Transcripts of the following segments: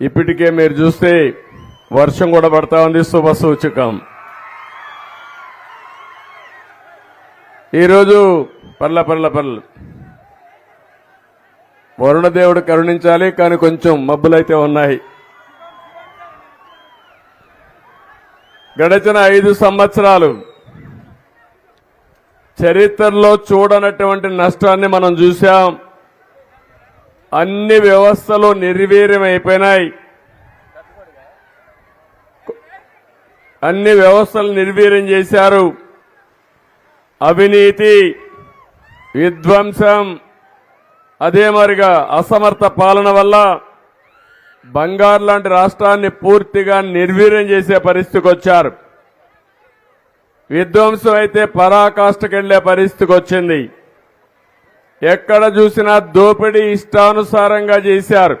ఇప్పటికే మీరు చూస్తే వర్షం కూడా పడతా ఉంది. శుభ సూచకం. ఈరోజు పర్ల పర్ల పర్ల. వరుణదేవుడు కరుణించాలి కానీ కొంచెం మబ్బులైతే ఉన్నాయి. గడిచిన ఐదు సంవత్సరాలు చరిత్రలో చూడనటువంటి నష్టాన్ని మనం చూశాం. అన్ని వ్యవస్థలు నిర్వీర్యం అయిపోయినాయి అన్ని వ్యవస్థలు నిర్వీర్యం చేశారు. అవినీతి విధ్వంసం అదే మరిగా అసమర్థ పాలన వల్ల బంగారు లాంటి రాష్ట్రాన్ని పూర్తిగా నిర్వీర్యం చేసే పరిస్థితికి వచ్చారు. విధ్వంసం అయితే పరాకాష్ఠకెళ్ళే పరిస్థితికి వచ్చింది. ఎక్కడ చూసినా దోపిడీ ఇష్టానుసారంగా చేశారు.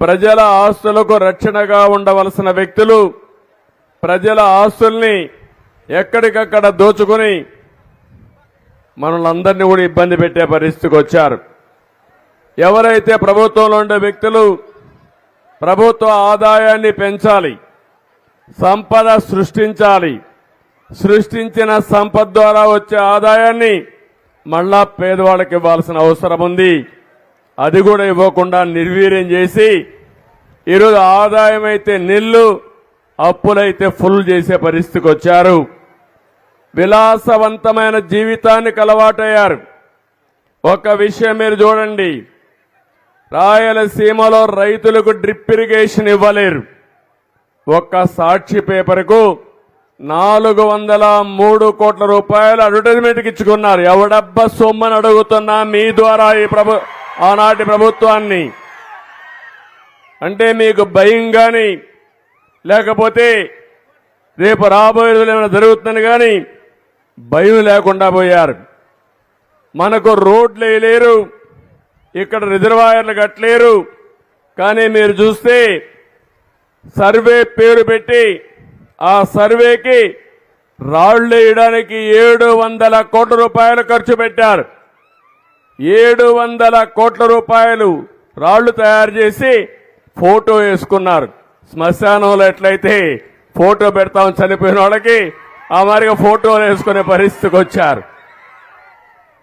ప్రజల ఆస్తులకు రక్షణగా ఉండవలసిన వ్యక్తులు ప్రజల ఆస్తుల్ని ఎక్కడికక్కడ దోచుకుని మనల్ని కూడా ఇబ్బంది పెట్టే పరిస్థితికి వచ్చారు. ఎవరైతే ప్రభుత్వంలో ఉండే వ్యక్తులు ప్రభుత్వ ఆదాయాన్ని పెంచాలి సంపద సృష్టించాలి సృష్టించిన సంపద ద్వారా వచ్చే ఆదాయాన్ని మళ్ళా పేదవాళ్ళకి ఇవ్వాల్సిన అవసరం ఉంది. అది కూడా ఇవ్వకుండా నిర్వీర్యం చేసి ఈరోజు ఆదాయం అయితే నిల్లు అప్పులైతే ఫుల్ చేసే పరిస్థితికి వచ్చారు. విలాసవంతమైన జీవితానికి అలవాటయ్యారు ఒక విషయం మీరు చూడండి. రాయలసీమలో రైతులకు డ్రిప్ ఇరిగేషన్ ఇవ్వలేరు. ఒక్క సాక్షి పేపర్కు నాలుగు వందల మూడు కోట్ల రూపాయలు అడ్వర్టైజ్మెంట్కి ఇచ్చుకున్నారు. ఎవడబ్బ సొమ్మని అడుగుతున్నా మీ ద్వారా ఈ ప్రభు ఆనాటి ప్రభుత్వాన్ని. అంటే మీకు భయం కానీ లేకపోతే రేపు రాబోయే రోజులు ఏమైనా జరుగుతుంది కానీ భయం లేకుండా పోయారు. మనకు రోడ్లు వేయలేరు ఇక్కడ రిజర్వాయర్లు కట్టలేరు. కానీ మీరు చూస్తే సర్వే పేరు పెట్టి ఆ సర్వేకి రాళ్ళు వేయడానికి ఏడు వందల కోట్ల రూపాయలు ఖర్చు పెట్టారు. ఏడు వందల కోట్ల రూపాయలు రాళ్ళు తయారు చేసి ఫోటో వేసుకున్నారు. శ్మశానంలో ఎట్లయితే ఫోటో పెడతాం చనిపోయిన వాళ్ళకి ఆ మారిగా ఫోటోలు వేసుకునే పరిస్థితికి వచ్చారు.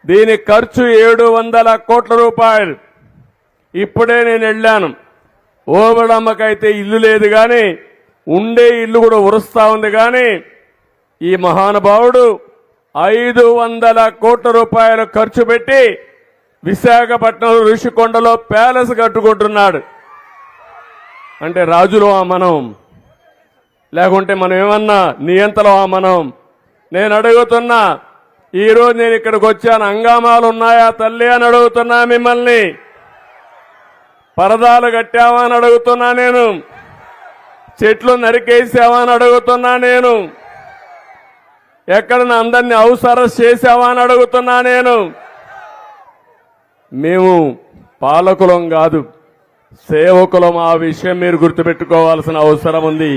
దీని ఖర్చు ఏడు వందల కోట్ల రూపాయలు. ఇప్పుడే నేను వెళ్ళాను. ఓబడమ్మకైతే ఇల్లు లేదు కానీ ఉండే ఇల్లు కూడా ఉరుస్తా ఉంది కానీ ఈ మహానుభావుడు ఐదు వందల కోట్ల రూపాయలు ఖర్చు పెట్టి విశాఖపట్నం ఋషికొండలో ప్యాలెస్ కట్టుకుంటున్నాడు. అంటే రాజులో మనం లేకుంటే మనం ఏమన్నా నియంతలో మనం. నేను అడుగుతున్నా ఈరోజు నేను ఇక్కడికి వచ్చాను హంగామాలు ఉన్నాయా తల్లి అని అడుగుతున్నా మిమ్మల్ని. పరదాలు కట్టావా అని అడుగుతున్నా నేను. చెట్లు నరికేసావా అని అడుగుతున్నా నేను. ఎక్కడ అందరినీ అవసరం చేసావా అని అడుగుతున్నా నేను. మేము పాలకులం కాదు సేవకులం. ఆ విషయం మీరు గుర్తుపెట్టుకోవాల్సిన అవసరం ఉంది.